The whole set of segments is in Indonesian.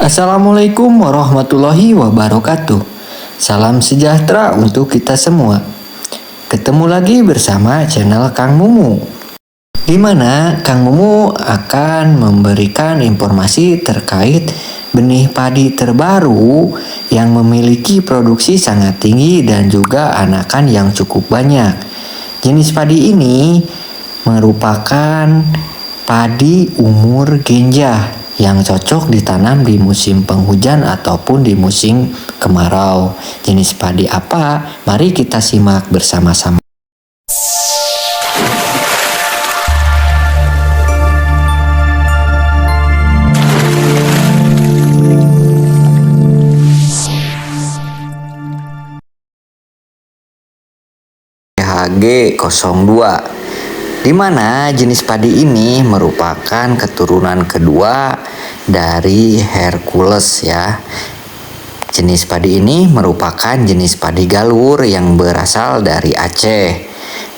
Assalamualaikum warahmatullahi wabarakatuh. Salam sejahtera untuk kita semua. Ketemu lagi bersama channel Kang Mumu. Di mana Kang Mumu akan memberikan informasi terkait benih padi terbaru yang memiliki produksi sangat tinggi dan juga anakan yang cukup banyak. Jenis padi ini merupakan padi umur genjah yang cocok ditanam di musim penghujan ataupun di musim kemarau. Jenis padi apa? Mari kita simak bersama-sama. HG 02 di mana jenis padi ini merupakan keturunan kedua dari Hercules ya. Jenis padi ini merupakan jenis padi galur yang berasal dari Aceh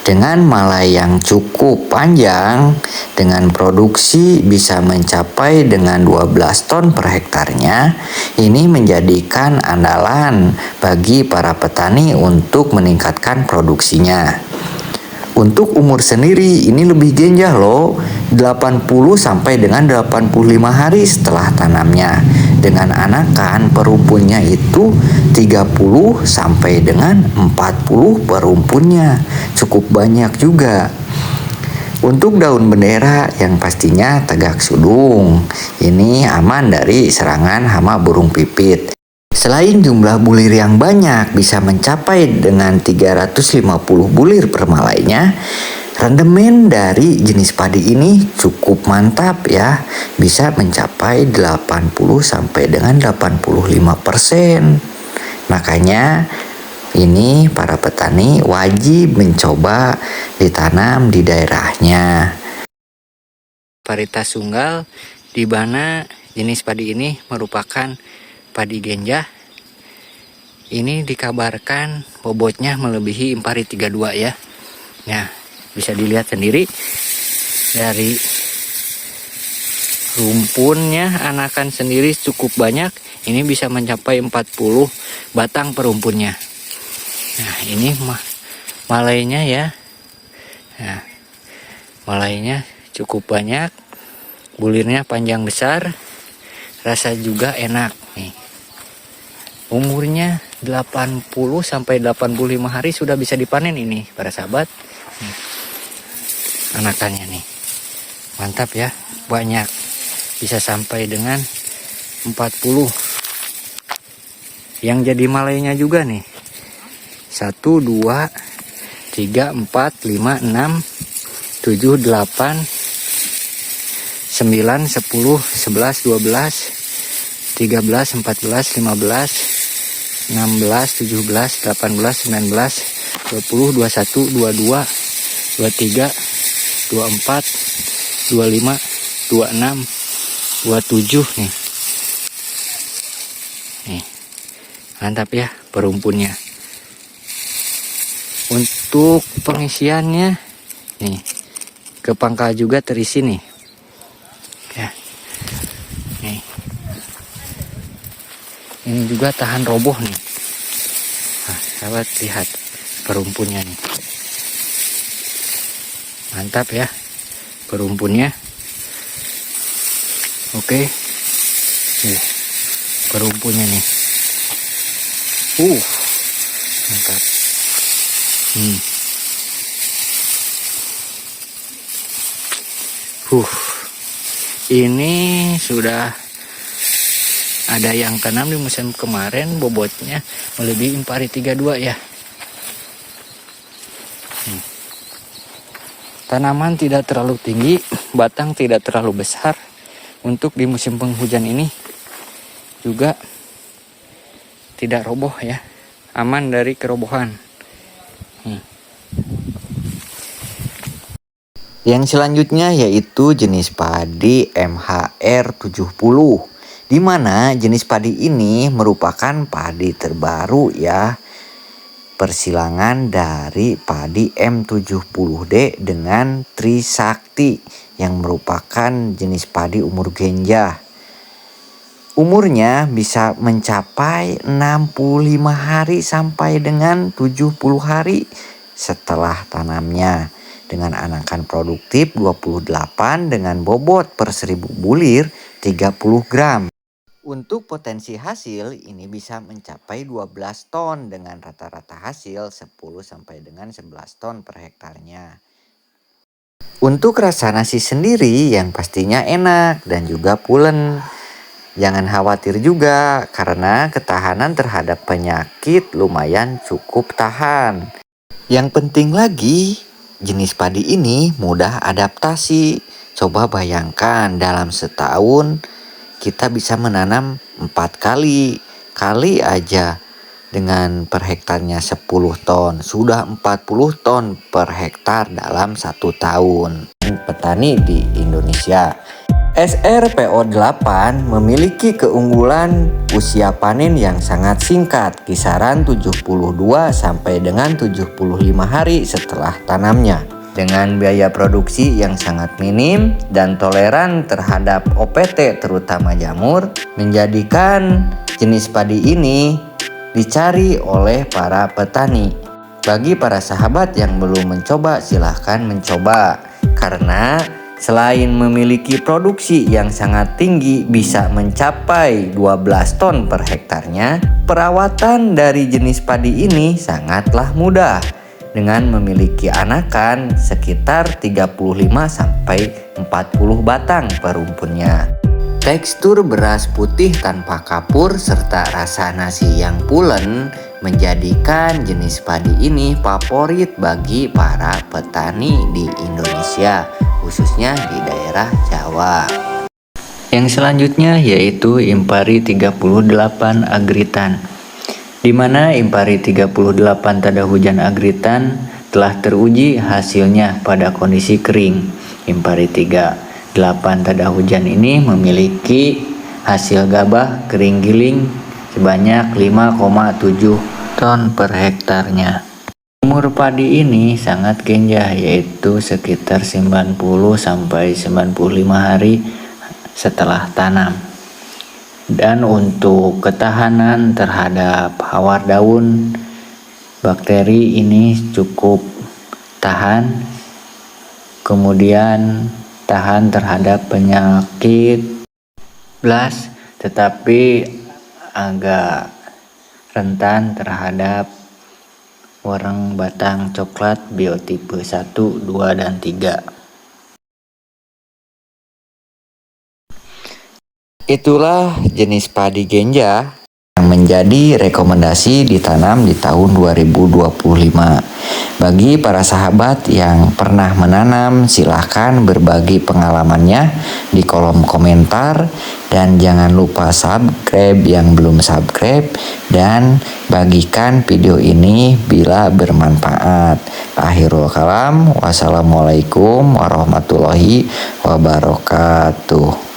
dengan malai yang cukup panjang dengan produksi bisa mencapai dengan 12 ton per hektarnya ini menjadikan andalan bagi para petani untuk meningkatkan produksinya untuk umur sendiri ini lebih genjah loh. 80 sampai dengan 85 hari setelah tanamnya. Dengan anakan perumpunnya itu 30 sampai dengan 40 perumpunnya. Cukup banyak juga. Untuk daun bendera yang pastinya tegak sudung. Ini aman dari serangan hama burung pipit Selain jumlah bulir yang banyak bisa mencapai dengan 350 bulir per malainya, rendemen dari jenis padi ini cukup mantap ya, bisa mencapai 80 sampai dengan 85 persen. Makanya ini para petani wajib mencoba ditanam di daerahnya. Varietas tunggal di mana jenis padi ini merupakan padi genjah ini dikabarkan bobotnya melebihi impari 32 ya. Ya bisa dilihat sendiri dari rumpunnya anakan sendiri cukup banyak. Ini bisa mencapai 40 batang perumpunnya. Nah ini mah malainya ya. Nah malainya cukup banyak. Bulirnya panjang besar. Rasa juga enak nih umurnya 80 sampai 85 hari sudah bisa dipanen ini para sahabat. Nih, anakannya nih. Mantap ya banyak. Bisa sampai dengan 40 yang jadi malainya juga nih. 1 2 3 4 5 6 7 8 9 10 10 11 12 13 14 15 16, 17, 18, 19, 20, 21, 22, 23, 24, 25, 26, 27 nih. Nih. Mantap ya perumpunnya. Untuk pengisiannya nih ke pangkal juga terisi nih. Ya. Nih. Ini juga tahan roboh nih. Sahabat lihat perumpunnya nih. Mantap ya perumpunnya. Oke. Nih perumpunnya nih. Uh mantap. Hmm. Uh ini sudah ada yang tanam di musim kemarin bobotnya melebihi impari 32 ya hmm. tanaman tidak terlalu tinggi batang tidak terlalu besar untuk di musim penghujan ini juga tidak roboh ya aman dari kerobohan hmm. yang selanjutnya yaitu jenis padi MHR 70 di mana jenis padi ini merupakan padi terbaru ya persilangan dari padi M70D dengan Trisakti yang merupakan jenis padi umur genjah. Umurnya bisa mencapai 65 hari sampai dengan 70 hari setelah tanamnya dengan anakan produktif 28 dengan bobot per 1000 bulir 30 gram. Untuk potensi hasil ini bisa mencapai 12 ton dengan rata-rata hasil 10 sampai dengan 11 ton per hektarnya. Untuk rasa nasi sendiri yang pastinya enak dan juga pulen. Jangan khawatir juga karena ketahanan terhadap penyakit lumayan cukup tahan. Yang penting lagi, jenis padi ini mudah adaptasi. Coba bayangkan dalam setahun kita bisa menanam empat kali. Kali aja dengan per hektarnya 10 ton. Sudah 40 ton per hektar dalam satu tahun. Petani di Indonesia SRPO8 memiliki keunggulan usia panen yang sangat singkat, kisaran 72 sampai dengan 75 hari setelah tanamnya. Dengan biaya produksi yang sangat minim dan toleran terhadap OPT terutama jamur, menjadikan jenis padi ini dicari oleh para petani. Bagi para sahabat yang belum mencoba, silahkan mencoba karena Selain memiliki produksi yang sangat tinggi bisa mencapai 12 ton per hektarnya, perawatan dari jenis padi ini sangatlah mudah dengan memiliki anakan sekitar 35 sampai 40 batang per rumpunnya. Tekstur beras putih tanpa kapur serta rasa nasi yang pulen menjadikan jenis padi ini favorit bagi para petani di Indonesia khususnya di daerah Jawa. Yang selanjutnya yaitu Impari 38 Agritan. Di mana Impari 38 tada hujan agritan telah teruji hasilnya pada kondisi kering. Impari 38 tada hujan ini memiliki hasil gabah kering giling sebanyak 5,7 ton per hektarnya. Umur padi ini sangat genjah yaitu sekitar 90 sampai 95 hari setelah tanam. Dan untuk ketahanan terhadap hawar daun bakteri ini cukup tahan. Kemudian tahan terhadap penyakit blas tetapi agak rentan terhadap warang batang coklat biotipe 1, 2, dan 3. Itulah jenis padi genja yang menjadi rekomendasi ditanam di tahun 2025. Bagi para sahabat yang pernah menanam, silahkan berbagi pengalamannya di kolom komentar dan jangan lupa subscribe yang belum subscribe dan bagikan video ini bila bermanfaat. Akhirul kalam, wassalamualaikum warahmatullahi wabarakatuh.